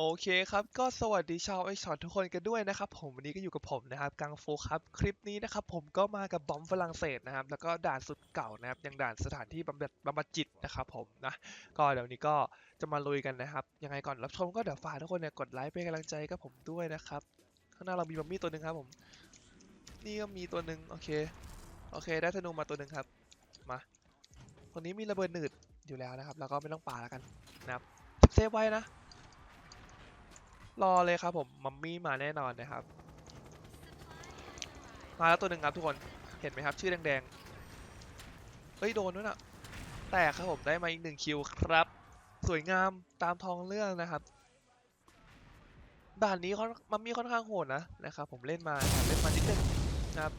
โอเคครับ ก็สวัสดีชาวไอช็อตทุกคนกันด้วยนะครับผมวันนี้ก็อยู่กับผมนะครับกังฟูครับคลิปนี้นะครับผมก็มากับบอมฝรั่งเศสนะครับแล้วก็ด่านสุดเก่านะครับยังด่านสถานที่บำบัดบำบัดจิตนะครับผมนะก็เดี๋ยวนี้ก็จะมาลุยกันนะครับยังไงก่อนรับชมก็เดี๋ยวฝากทุกคนเนี่ยกดไลค์เป็นกำลังใจกับผมด้วยนะครับข้างหน้าเรามีบัมมี่ตัวหนึ่งครับผมนี่ก็มีตัวหนึ่งโอเคโอเค ได้ธนูมาตัวหนึ่งครับมาตรงนี้มีระเบิดหนืดอยู่แล้วนะครับ แล้วก็ไม่ต้องปาแล้วกันนะครับเซฟไว้นะ รอเลยครับผม มัมมี่มาแน่นอนนะครับ มาแล้วตัวหนึ่งครับทุกคน เห็นไหมครับ ชื่อแดงๆ เฮ้ย โดนด้วยนะแตกครับผมได้มาอีกหนึ่งคิวครับ สวยงามตามทองเรื่องนะครับ ด่านนี้มัมมี่ค่อนข้างโหดนะนะครับ ผมเล่นมาครับเล่นมานิดนึงนะครับ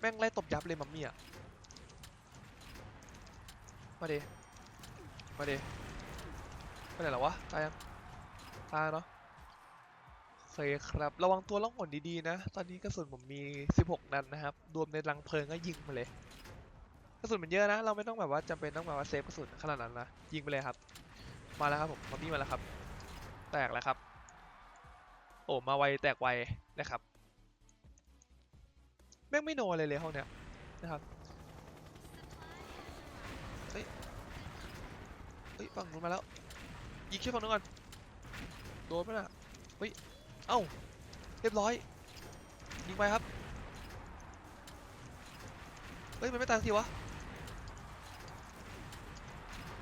แม่งไล่ตบยับเลยมัมมี่อะมาเดมาเดไปไหนแล้วะ ตายยังตายเนาะ เคครับ ระวังตัวล่องหนดีๆนะ ตอนนี้กระสุนผมมี 16 นัดนะครับ รวมในรังเพลิงก็ยิงมาเลย กระสุนมันเยอะนะ เราไม่ต้องแบบว่าจำเป็นต้องแบบว่าเซฟกระสุนขนาดนั้นนะ ยิงไปเลยครับ มาแล้วครับผมมามี่มาแล้วครับ แตกแล้วครับ โอ้มาไวแตกไวนะครับ แม่งไม่โนเลยเลยห้องเนี้ยนะครับเฮ้ยเฮ้ยฝั่งนู้นมาแล้ว ยิงแค่ฝั่งนู้นก่อน โดนไหมน่ะเฮ้ย เอ้า เรียบร้อย ยิงไปครับ เฮ้ย มันไม่ตายสักทีวะ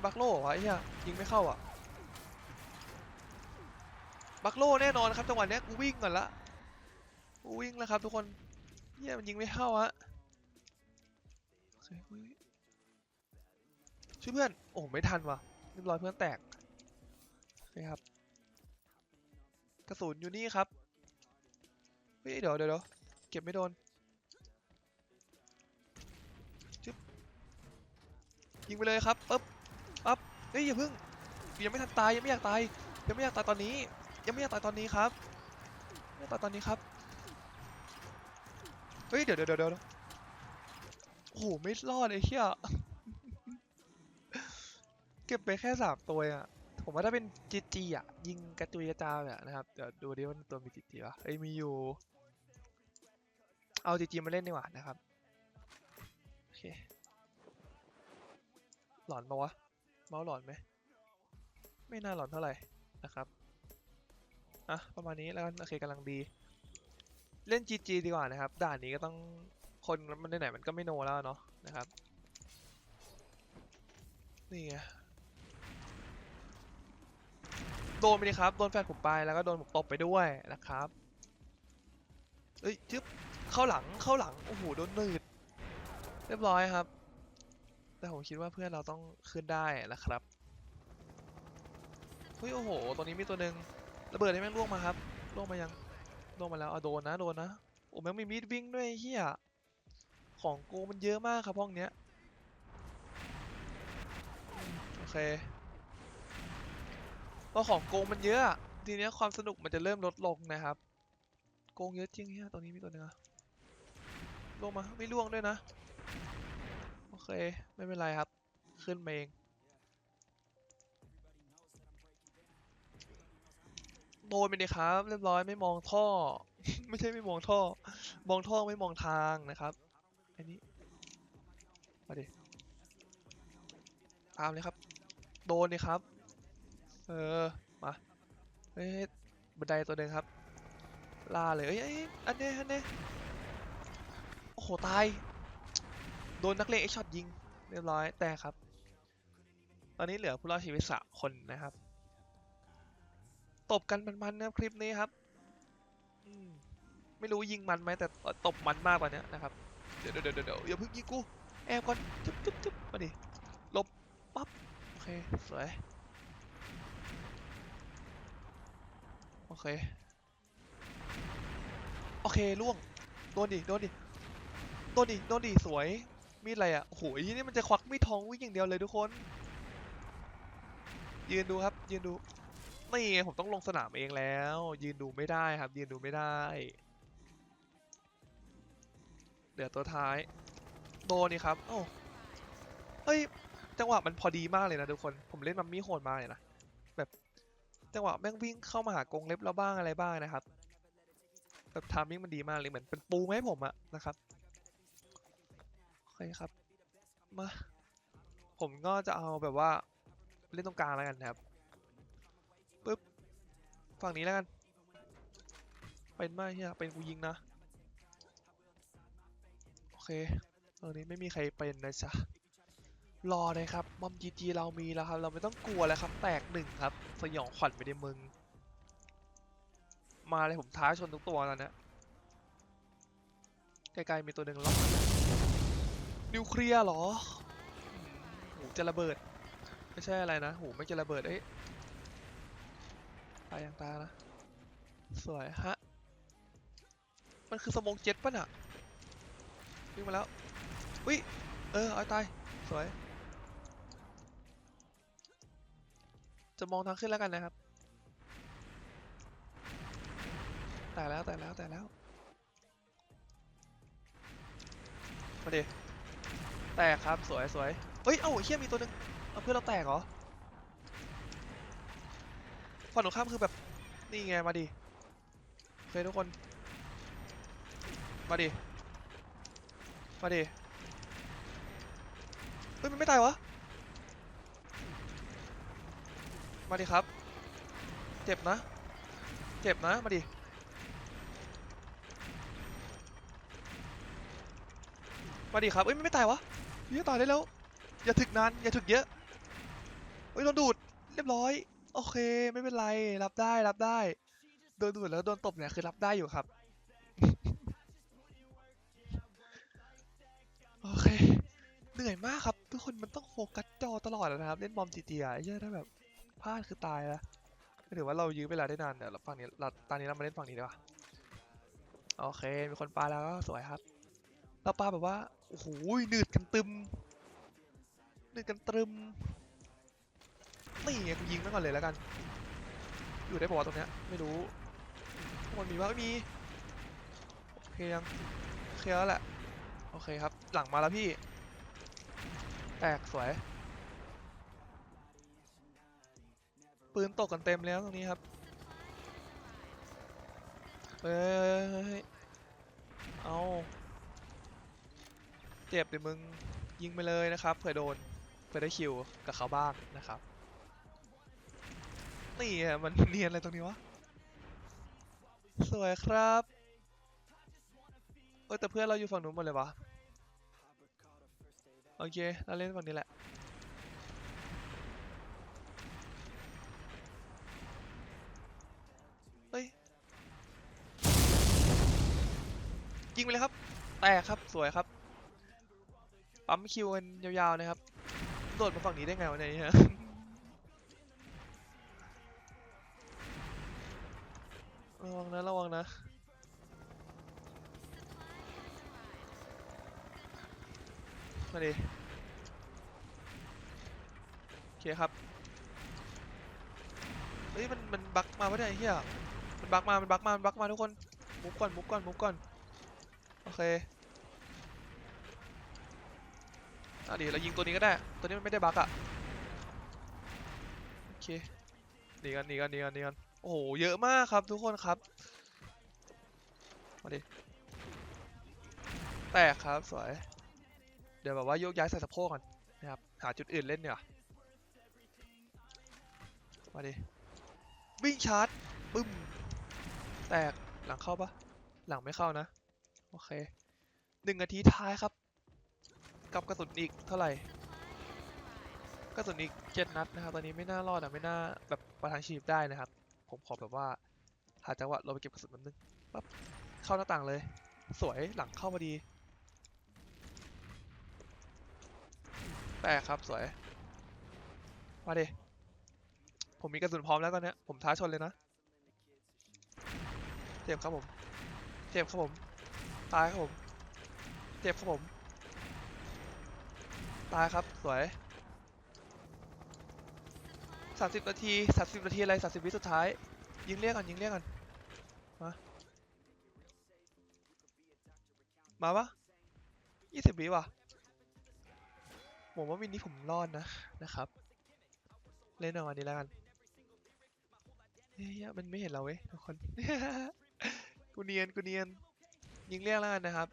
บักโล่เหรอวะไอ้เหี้ยยิงไม่เข้าอะ บักโล่แน่นอนครับจังหวะเนี้ยกูวิ่งก่อนละกูวิ่งแล้วครับทุกคนเหี้ยมันยิงไม่เข้าฮะช่วยเพื่อน โอ้ไม่ทันว่ะเรียบร้อยเพื่อนแตกโอเคครับ กระสุนอยู่นี่ครับเฮ้ยเดี๋ยวเดี๋ยวเดี๋ยวเก็บไม่โดนจึ๊บยิงไปเลยครับปึ๊บปั๊บเฮ้ยอย่าเพิ่งยังไม่ทันตายยังไม่อยากตายยังไม่อยากตายตอนนี้ ยังไม่อยากตายตอนนี้ครับไม่อยากตายตอนนี้ครับเฮ้ยเดี๋ยวเดี๋ยวเดี๋ยวเดี๋ยวโอ้โหไม่รอดไอ้เหี้ยเก็บไปแค่สามตัวอะ ผมว่าถ้าเป็นจีจีอะ ยิงกระจุยกระจายอะนะครับเดี๋ยวดูดิว่าตัวมีจีจีปะเอ้ยมีอยู่ เอาจีจีมาเล่นดีกว่านะครับโอเคหลอนปะวะเมาส์หลอนไหมไม่น่าหลอนเท่าไหร่นะครับอะประมาณนี้แล้วกันโอเคกำลังดี เล่นจีจีดีกว่านะครับ ด่านนี้ก็ต้องคนมันไหนมันก็ไม่โนแล้วเนาะนะครับนี่ไง โดนไปดิครับ โดนแฟนผมไปแล้วก็โดนผมตบไปด้วยนะครับ เอ้ยจึ๊บเข้าหลังเข้าหลัง โอ้โห โดนหนืด เรียบร้อยครับ แต่ผมคิดว่าเพื่อนเราต้องขึ้นได้นะครับ เฮ้ย โอ้โห ตัวนี้มีตัวหนึ่งระเบิดให้แม่งล่วงมาครับล่วงมายังล่วงมาแล้วเอาโดนนะ โดนนะ โอ้แม่งมีมีดวิ่งด้วยเฮียของโกมันเยอะมากครับห้องเนี้ย โอเค พอของโกงมันเยอะทีเนี้ยความสนุกมันจะเริ่มลดลงนะครับ โกงเยอะจริงเฮียตรงนี้มีตัวหนึงอะล่วงมาไม่ล่วงด้วยนะ โอเค ไม่เป็นไรครับ ขึ้นมาเองโดนไปเลยครับ เรียบร้อยไม่มองท่อ ไม่ใช่ไม่มองท่อ มองท่อไม่มองทางนะครับอันนี้มาดิตามเลยครับ โดนเลยครับ เออ มาเฮ้ยบันไดตัวหนึ่งครับ ล่าเลยเอ้ยอันเนี้ยอันเนี้ยโอ้โห ตาย โดนนักเลงไอช็อตยิง เรียบร้อย แต่ครับ ตอนนี้เหลือผู้รอดชีวิตสามคนนะครับ ตบกันมันๆนะครับคลิปนี้ครับ ไม่รู้ยิงมันไหมแต่ตบมันมากกว่านี้นะครับ เดี๋ยวเดี๋ยวเดี๋ยวเดี๋ยวอย่าเพิ่งยิงกู แอบก่อน จุ๊บจุ๊บจุ๊บมาดิ ลบ ปั๊บ โอเค สวย โอเค โอเคล่วง โดนดิ โดนดิ โดนดิ โดนดิ สวย มีดอะไรอะโอ้โหยางนี่มันจะควักมีดทองวิ่งอย่างเดียวเลยทุกคน ยืนดูครับ ยืนดู นี่ไงผมต้องลงสนามเองแล้ว ยืนดูไม่ได้ครับ ยืนดูไม่ได้ เดี๋ยวตัวท้าย โดนนี่ครับ โอ้เฮ้ย จังหวะมันพอดีมากเลยนะทุกคน ผมเล่นมัมมี่โหดมากเลยนะ จังหวะแม่งวิ่งเข้ามาหากรงเล็บเราบ้างอะไรบ้างนะครับ แบบทามมิ่งมันดีมากเลยเหมือนเป็นปูมาให้ผมอะนะครับโอเคครับมาผมก็จะเอาแบบว่าเล่นตรงกลางแล้วกันนะครับปึ๊บฝั่งนี้แล้วกัน เป็นไหมเฮียเป็นกูยิงนะ โอเคตรงนี้ไม่มีใครเป็นนะจ๊ะ รอเลยครับมอมจีจีเรามีแล้วครับ เราไม่ต้องกลัวแล้วครับ แตกหนึ่งครับ สยองขวัญไปในมึง มาเลยผมท้าชนทุกตัวแล้วเนี่ยใกลๆมีตัวหนึ่งล็อกนิวเคลียร์เหรอหูจะระเบิด ไม่ใช่อะไรนะหูไม่จะระเบิดเอ้ยตายอยังตานะสวยฮะ มันคือสมองเจ็ตป่ะน่ะวิ่งมาแล้วอุ้ยเออเอาตาย สวย จะมองทางขึ้นแล้วกันนะครับ แต่แล้วแต่แล้วแต่แล้วมาดิแตกครับสวยสวยเอ้ย เอ้าเฮียมีตัวหนึงเอาเพื่อนเราแตกเหรอฝั่งตรงข้ามคือแบบ นี่ไง มาดิโอเคทุกคน มาดิ มาดิ เฮ้ย มันไม่ตายวะ มาดิครับ เจ็บนะ เจ็บนะ มาดิ มาดิครับ เอ้ยไม่ตายวะเฮ้ยตายได้แล้ว อย่าถึกนาน อย่าถึกเยอะเฮ้ยโดนดูด เรียบร้อย โอเค ไม่เป็นไร รับได้ รับได้ โดนดูดแล้วโดนตบเนี่ยคือรับได้อยู่ครับ โอเค เหนื่อยมากครับ ทุกคนมันต้องโฟกัสจอตลอดนะครับ เล่นบอมจีจีอะไอ้เหี้ยถ้าแบบ พลาดคือตายแล้วก็ถือว่าเรายื้อเวลาได้นานเดี๋ยวเราฝั่งนี้เราตอนนี้เรามาเล่นฝั่งนี้ดีกว่าโอเค มีคนปาแล้วก็สวยครับ เราปลาแบบว่า โอ้โหหนืดกันตึมหนืดกันตรึม นี่ไงกูยิงมันก่อนเลยแล้วกัน อยู่ได้บอกว่าวะตรงเนี้ย ไม่รู้คนมีว่าไม่มี โอเคยังโอเคแล้วแหละ โอเคครับ หลังมาแล้วพี่ แตกสวย ปืนตกกันเต็มแล้วตรงนี้ครับเฮ้ยเอาเจ็บดิมึงยิงไปเลยนะครับเผื่อโดนเผื่อได้คิวกับเขาบ้างนะครับนี่อะมันเนียนอะไรตรงนี้วะสวยครับเออแต่เพื่อนเราอยู่ฝั่งนู้นหมดเลยวะโอเคเราเล่นฝั่งนี้แหละ เฮ้ย ยิงไปเลยครับ แตกครับสวยครับ ปั๊มคิวกันยาวๆนะครับ โดดมาฝั่งนี้ได้ไงวะเนี่ย ระวังนะระวังนะมาดิโอเคครับ เฮ้ยมันมันบักมาปะเนี่ไอ้เฮียมันบักมา มันบักมา มันบักมาทุกคน มุกก่อน มุกก่อน มุกก่อน อเคอะดีเรายิงตัวนี้ก็ได้ ตัวนี้มันไม่ได้บักอะโอเคหนีกันหนีกันหนีกันหนีกันโอ้โห เยอะมากครับทุกคนครับ มาดิ แตกครับสวย เดี๋ยวแบบว่าโยกย้ายใส่สะโพกก่อนนะครับ หาจุดอื่นเล่นเนี่ยมาดิ วิ่งชาร์จปึ้ม แตก หลังเข้าปะหลังไม่เข้านะ โอเคหนึ่งนาทีท้ายครับ กับกระสุนอีกเท่าไหร่กระสุนอีกเจ็ดนัดนะครับ ตอนนี้ไม่น่ารอดอะไม่น่าแบบประทังชีพได้นะครับ ผมขอแบบว่าหาจังหวะลงไปเก็บกระสุนนิดนึงปั๊บเข้าหน้าต่างเลย สวยหลังเข้าพอดีแตกครับสวย มาดิผมมีกระสุนพร้อมแล้วตอนเนี้ยผมท้าชนเลยนะ เจ็บครับผม เจ็บครับผม ตายครับผม เจ็บครับผม ตายครับ สวยสามสิบนาทีสามสิบนาทีอะไรสามสิบวิสุดท้าย ยิงเรียกกันยิงเรียกกันมา มาปะยี่สิบวิว่ะผมว่าวินนี้ผมรอดนะนะครับ เล่นเอาอันนี้แล้วกันเฮ้ยมันไม่เห็นเราเว้ยทุกคนกูเนียนกูเนียน ยิงเรียกแล้วกันนะครับ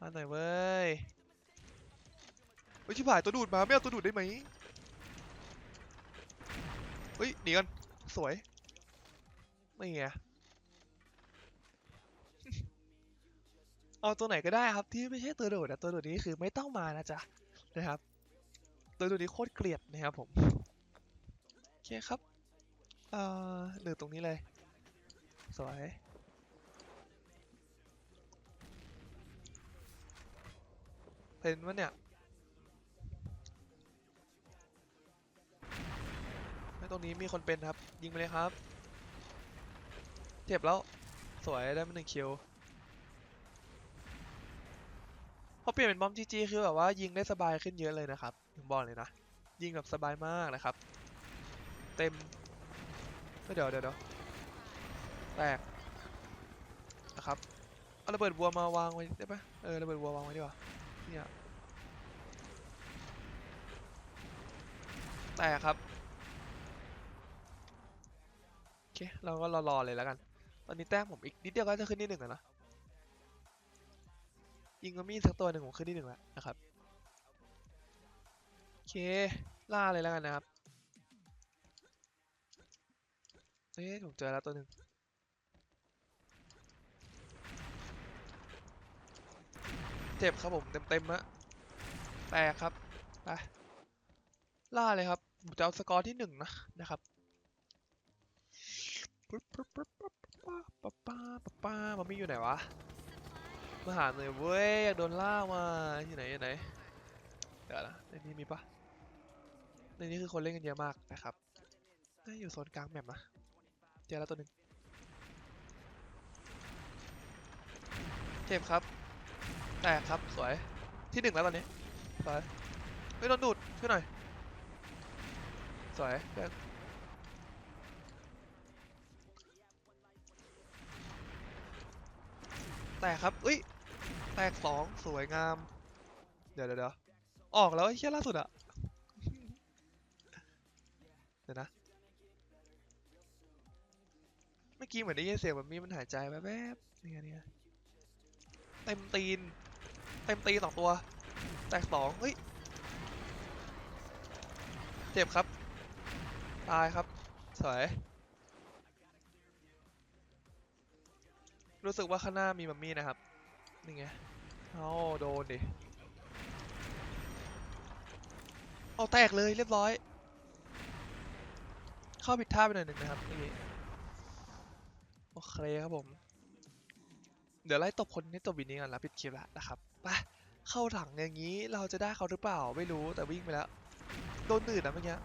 มาหน่อยเว้ยเฮ้ยชิบหายตัวดูดมาไม่เอาตัวดูดได้ไหมเฮ้ยหนีกันสวยไม่ไงเอาตัวไหนก็ได้ครับที่ไม่ใช่ตัวดูดอะตัวดูดนี้คือไม่ต้องมานะจ๊ะนะครับ ตัวดูดนี้โคตรเกลียดนะครับผมโอเคครับเอ่อเหลือตรงนี้เลย สวย เป็นวะเนี่ยไม่ตรงนี้มีคนเป็นครับ ยิงไปเลยครับ เจ็บแล้ว สวยได้มาหนึ่งคิวพอเปลี่ยนเป็นบอมจีจีคือแบบว่ายิงได้สบายขึ้นเยอะเลยนะครับถึงบอกเลยนะ ยิงแบบสบายมากนะครับ เต็มเดี๋ยวเดี๋ยวเดี๋ยวแตกนะครับ เอาระเบิดบัวมาวางไว้ได้ปะเออระเบิดบัววางไว้ดีกว่า เนี่ยแตกครับโอเคเราก็รอๆเลยแล้วกัน ตอนนี้แต้มผมอีกนิดเดียวก็จะขึ้นที่หนึ่งแล้วนะยิงก็มีสักตัวหนึ่งผมขึ้นที่หนึ่งแล้วนะครับโอเคล่าเลยแล้วกันนะครับเฮ้ยผมเจอแล้วตัวหนึ่ง เจ็บครับผมเต็มเต็มๆฮะแตกครับไปล่าเลยครับผมจะเอาสกอร์ที่หนึ่งนะนะครับปึ๊บปึ๊บปึ๊บปึ๊บป้าป้าป้าป้าป้ามันไม่อยู่ไหนวะมาหาหน่อยเว้ยอยากโดนล่ามาอยู่ไหนอยู่ไหนเดี๋ยวนะในนี้มีปะในนี้คือคนเล่นกันเยอะมากนะครับน่าอยู่โซนกลางแมปนะเจอแล้วตัวหนึ่งเจ็บครับ แตกครับสวยที่หนึ่งแล้วตอนนี้สวยไม่โดนดูดช่วยหน่อยสวยเพื่อนแตกครับอุ้ยแตกสองสวยงาม เดี๋ยวเดี๋ยวออกแล้วไอ้เชี่ยล่าสุดอะเดี๋ยวนะ เมื่อกี้เหมือนได้ยินเสียงแบบมีมันหายใจแวบๆเนี่ยเนี่ยเต็มตีน เต็มตีสองตัว แตกสองเฮ้ย เจ็บครับ ตายครับ สวย รู้สึกว่าข้างหน้ามีมัมมี่นะครับ นี่ไง เอาโดนดิ เอาแตกเลยเรียบร้อย เข้าผิดท่าไปหน่อยหนึ่งนะครับเมื่โอเคครับผม เดี๋ยวไล่ตบคนนี้จบวินนี้ก่อนแล้วปิดคลิปแล้วนะครับ ไปเข้าถังอย่างนี้เราจะได้เขาหรือเปล่าไม่รู้แต่วิ่งไปแล้วโดนอื่นนะเมื่อกี้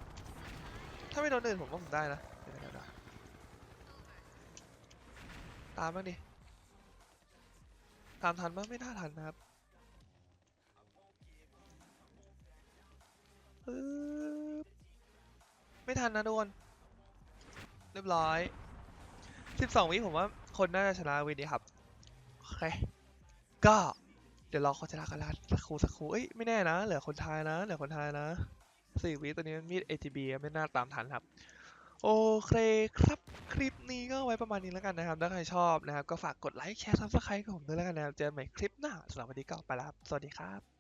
ถ้าไม่โดนอื่นผมว่าผมได้นะเดี๋ยวเดี๋ยวเดี๋ยวตามบ้างดิตามทันมั้ยไม่น่าทันนะครับไม่ทันนะโดนเรียบร้อย 12 วิผมว่าคนน่าจะชนะวินนี้ครับ โอเค ก็ ดี๋ยวรอเขาจะละกันละสักครู่สักครู่เอ้ยไม่แน่นะเหลือคนไทยนะเหลือคนไทยนะสี่วิตัวนี้มีด ATB ไม่น่าตามทันครับ โอเคครับคลิปนี้ก็ไว้ประมาณนี้แล้วกันนะครับถ้าใครชอบนะครับก็ฝากกดไลค์แชร์ซับสไครต์กับผมด้วยแล้วกันนะครับเจอกันใหม่คลิปหน้าสำหรับวันนี้ก็ไปแล้วสวัสดีครับ